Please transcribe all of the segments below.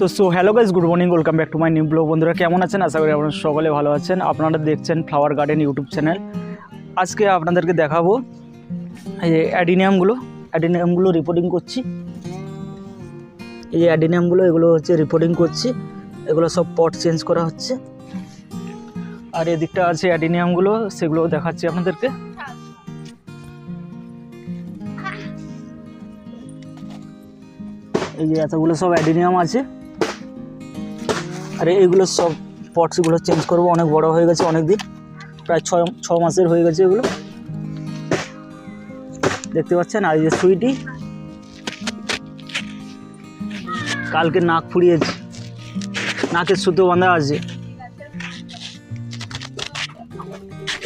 তো so hello guys good morning welcome back to my new blog বন্ধুরা, কেমন আছেন? আশা করি আপনারা সকলে ভালো আছেন। আপনারা দেখছেন ফ্লাওয়ার গার্ডেন ইউটিউব চ্যানেল আজকে আপনাদেরকে দেখাবো এই অ্যাডিনিয়ামগুলো অ্যাডিনিয়ামগুলো রিপোর্টিং করছি। এই অ্যাডিনিয়ামগুলো এগুলো হচ্ছে রিপোর্টিং করছি। এগুলো সব পট চেঞ্জ করা হচ্ছে। আর এদিকটা আছে অ্যাডিনিয়ামগুলো সেগুলো দেখাচ্ছি আপনাদেরকে। এই যে এতগুলো সব অ্যাডিনিয়াম আছে। আর এইগুলো সব পটসগুলো চেঞ্জ করব। অনেক বড় হয়ে গেছে অনেক দিন। প্রায় ছয় ছ মাসের হয়ে গেছে এগুলো। দেখতে পাচ্ছেন? আর এই যে সুইটি। কালকে নাক ফুরিয়েছে। নাকের সুতো বাঁধা আছে।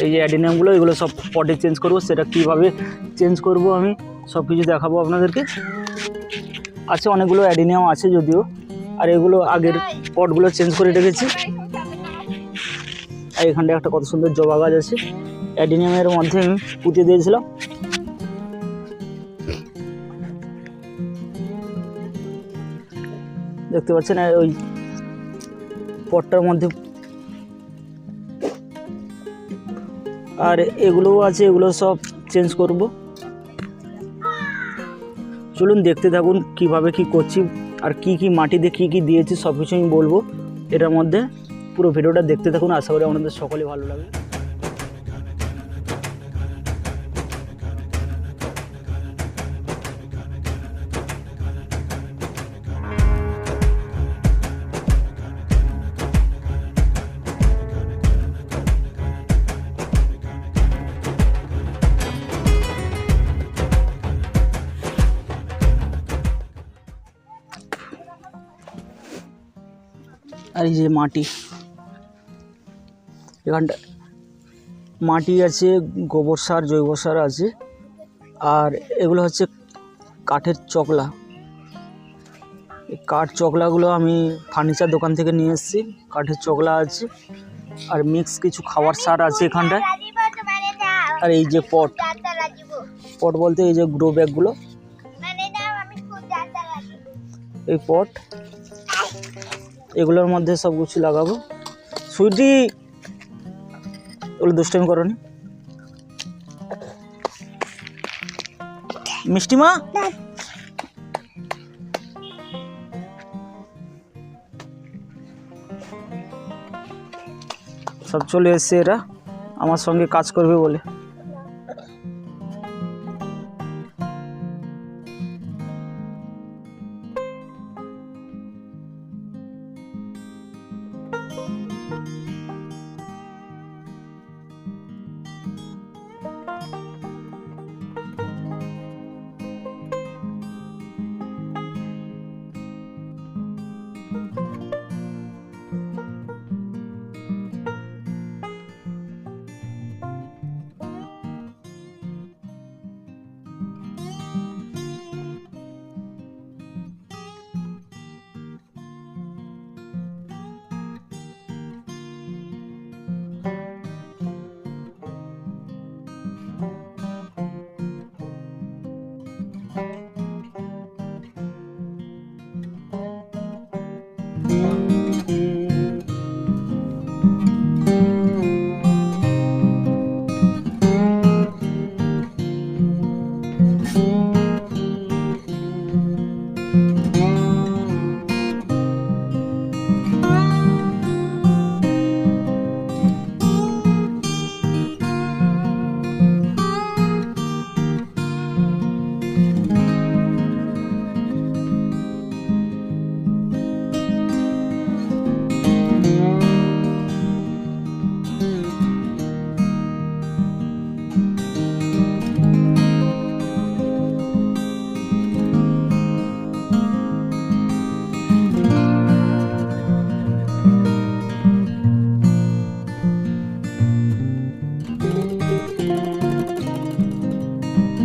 এই যে অ্যাডিনিয়ামগুলো এগুলো সব পটে চেঞ্জ করব। সেটা কীভাবে চেঞ্জ করব আমি সব কিছু দেখাবো আপনাদেরকে। আছে অনেকগুলো অ্যাডিনিয়াম আছে যদিও। আর এগুলো আগের পটগুলো চেঞ্জ করে রেখেছি। আর এখানটা একটা কত সুন্দর জবা গাছ আছে। অ্যাডিনিয়ামের মধ্যে আমি পুঁতে দিয়েছিলাম। দেখতে পাচ্ছেন ওই পটটার মধ্যে আর এগুলোও আছে, এগুলো সব চেঞ্জ করব। চলুন দেখতে থাকুন, কীভাবে কি করছি। আর কি কি মাটিতে কি কি দিয়েছি সব কিছু আমি বলব। এটার মধ্যে পুরো ভিডিওটা দেখতে থাকুন। আশা করি আমাদের সকলে ভালো লাগবে। আর এই যে মাটি। এখানটা মাটি আছে গোবর সার জৈব সার আছে আর এগুলো হচ্ছে কাঠের চকলা। এই কাঠ চকলাগুলো আমি ফার্নিচার দোকান থেকে নিয়ে এসেছি। কাঠের চকলা আছে আর মিক্স কিছু খাবার সার আছে এখানটায়। আর এই যে পট পট বলতে এই যে গ্রো ব্যাগগুলো। এই পট এগুলোর মধ্যে সব কিছু লাগাবো। সুইটি এগুলো দুষ্টামি করনি মিষ্টিমা সব চলে এসছে এরা। আমার সঙ্গে কাজ করবে বলে।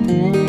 Mm-hmm.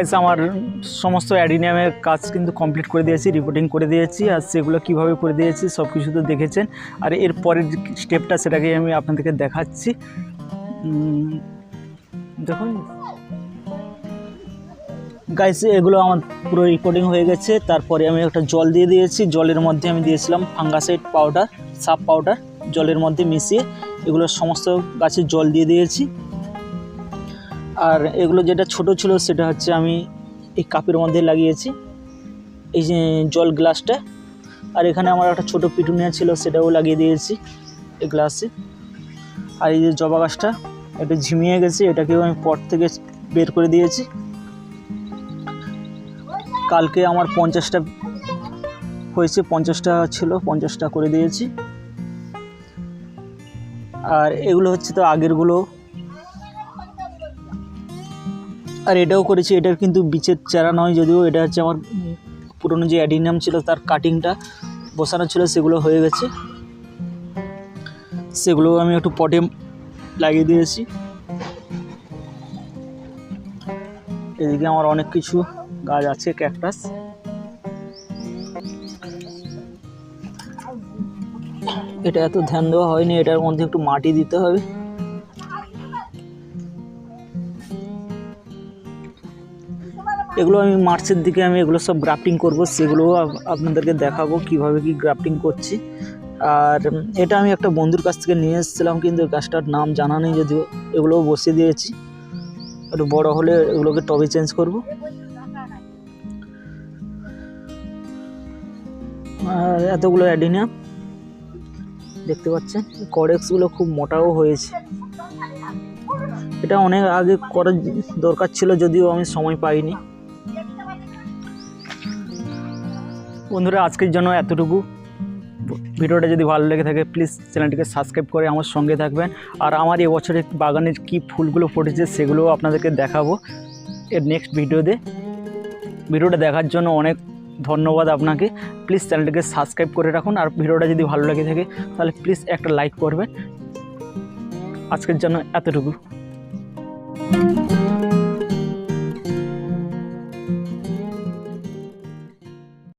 গাইস আমার সমস্ত অ্যাডিনিয়ামের কাজ কিন্তু কমপ্লিট করে দিয়েছি রিপোর্টিং করে দিয়েছি, আর সেগুলো কীভাবে করে দিয়েছি সব কিছু তো দেখেছেন। আর এর পরের স্টেপটা সেটাকে আমি আপনাদেরকে দেখাচ্ছি। দেখুন। গাইস এগুলো আমার পুরো রিপোর্টিং হয়ে গেছে। তারপরে আমি একটা জল দিয়ে দিয়েছি। জলের মধ্যে আমি দিয়েছিলাম ফাঙ্গাসাইড পাউডার সাপ পাউডার জলের মধ্যে মিশিয়ে এগুলো সমস্ত গাছে জল দিয়ে দিয়েছি। আর এগুলো যেটা ছোট ছিল সেটা হচ্ছে আমি এই কাপের মধ্যে লাগিয়েছি। এই যে জল গ্লাসটা। আর এখানে আমার একটা ছোট পিটুনিয়া ছিল, সেটাও লাগিয়ে দিয়েছি এই গ্লাসে। আর এই যে জবা গাছটা একটু ঝিমিয়ে গেছে, এটাকেও আমি পট থেকে বের করে দিয়েছি। কালকে আমার পঞ্চাশটা হয়েছে, পঞ্চাশটা ছিল, পঞ্চাশটা করে দিয়েছি। আর এগুলো হচ্ছে তো আগেরগুলো আর এটাও করেছি, এটার কিন্তু বিচের চারা নয় যদিও, এটা হচ্ছে আমার পুরনো যে অ্যাডিনিয়াম ছিল তার কাটিংটা বসানো ছিল, সেগুলো হয়ে গেছে। সেগুলো আমি একটু পটে লাগিয়ে দিয়েছি। এদিকে আমার অনেক কিছু গাছ আছে ক্যাকটাস এটা এত ধ্যান দেওয়া হয়নি, এটার মধ্যে একটু মাটি দিতে হবে। এগুলো আমি মার্চের দিকে আমি এগুলো সব গ্রাফটিং করব, সেগুলো আপনাদেরকে দেখাবো কীভাবে কি গ্রাফটিং করছি। আর এটা আমি একটা বন্ধুর কাছ থেকে নিয়ে এসেছিলাম, কিন্তু গাছটার নাম জানা নেই যদিও, এগুলোও বসিয়ে দিয়েছি। একটু বড় হলে এগুলোকে টবে চেঞ্জ করব। আর এতগুলো অ্যাডিনিয়াম, দেখতে পাচ্ছেন? কডেক্সগুলো খুব মোটাও হয়েছে। এটা অনেক আগে করার দরকার ছিল, যদিও আমি সময় পাইনি। বন্ধুরা, আজকের জন্য এতটুকু। ভিডিওটা যদি ভালো লেগে থাকে প্লিজ চ্যানেলটিকে সাবস্ক্রাইব করে আমার সঙ্গে থাকবেন। আর আমার এবছরে বাগানের কি ফুলগুলো ফুটেছে, সেগুলোও আপনাদেরকে দেখাবো এর নেক্সট ভিডিওতে। ভিডিওটা দেখার জন্য অনেক ধন্যবাদ আপনাকে। প্লিজ চ্যানেলটিকে সাবস্ক্রাইব করে রাখুন। আর ভিডিওটা যদি ভালো লেগে থাকে, তাহলে প্লিজ একটা লাইক করবেন। আজকের জন্য এতটুকু।